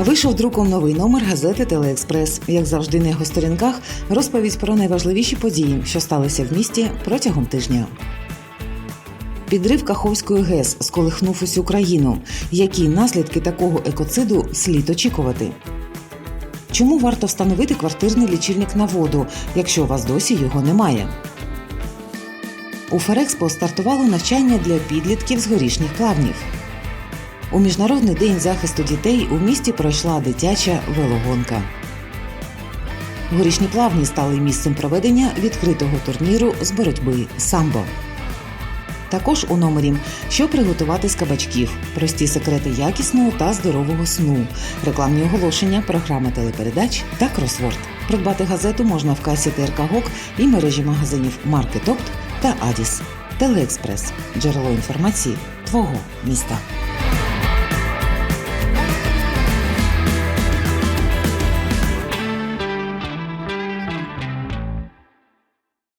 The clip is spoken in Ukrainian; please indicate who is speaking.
Speaker 1: Вийшов друком новий номер газети Телеекспрес. Як завжди, на його сторінках розповідь про найважливіші події, що сталися в місті протягом тижня. Підрив Каховської ГЕС сколихнув усю країну. Які наслідки такого екоциду слід очікувати? Чому варто встановити квартирний лічильник на воду, якщо у вас досі його немає? У Ферекспо стартувало навчання для підлітків з горішніх плавнів. У Міжнародний день захисту дітей у місті пройшла дитяча велогонка. Горішні плавні стали місцем проведення відкритого турніру з боротьби самбо. Також у номері що приготувати з кабачків, прості секрети якісного та здорового сну, рекламні оголошення, програма телепередач та кросворд. Придбати газету можна в касі ТРК ГОК і мережі магазинів Маркетопт та Адіс. Телеекспрес джерело інформації твого міста.